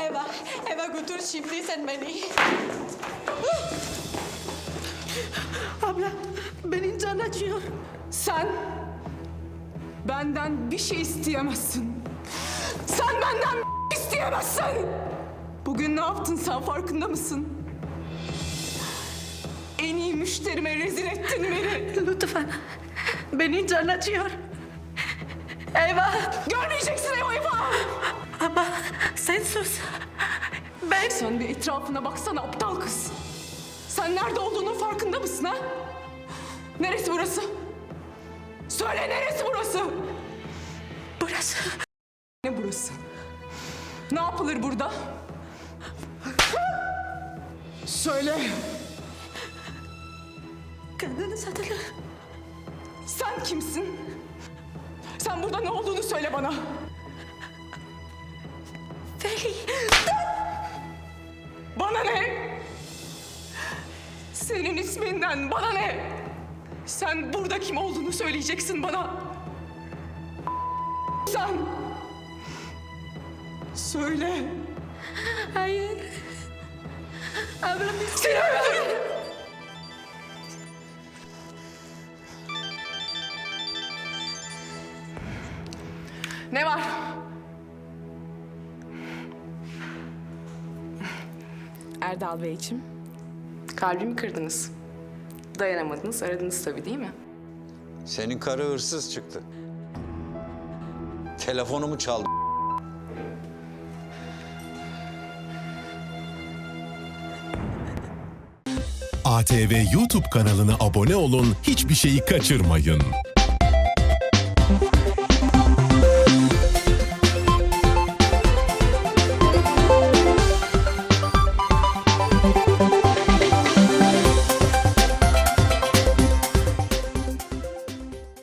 eve, eve götür şimdi sen beni. Abla benim can acıyor. Sen benden bir şey isteyemezsin. Sen benden isteyemezsin. Bugün ne yaptın sen farkında mısın? En iyi müşterime rezil ettin beni. Lütfen. Benim can acıyor. Eyvah. Sen sus. Ben Sen bir etrafına baksana aptal kız. Sen nerede olduğunun farkında mısın ha? Neresi burası? Söyle neresi burası? burası. Ne burası? Ne yapılır burada? Söyle. Kadını satılır. Sen kimsin? Sen burada ne olduğunu söyle bana. Veli. Bana ne? Senin isminden bana ne? Sen burada kim olduğunu söyleyeceksin bana. Sen. Söyle. Hayır. Abla biz... Seni. Ne var? Erdal Beyciğim, kalbimi kırdınız. Dayanamadınız, aradınız tabii değil mi? Senin karı hırsız çıktı. Telefonumu çaldı. ATV YouTube kanalına abone olun, hiçbir şeyi kaçırmayın.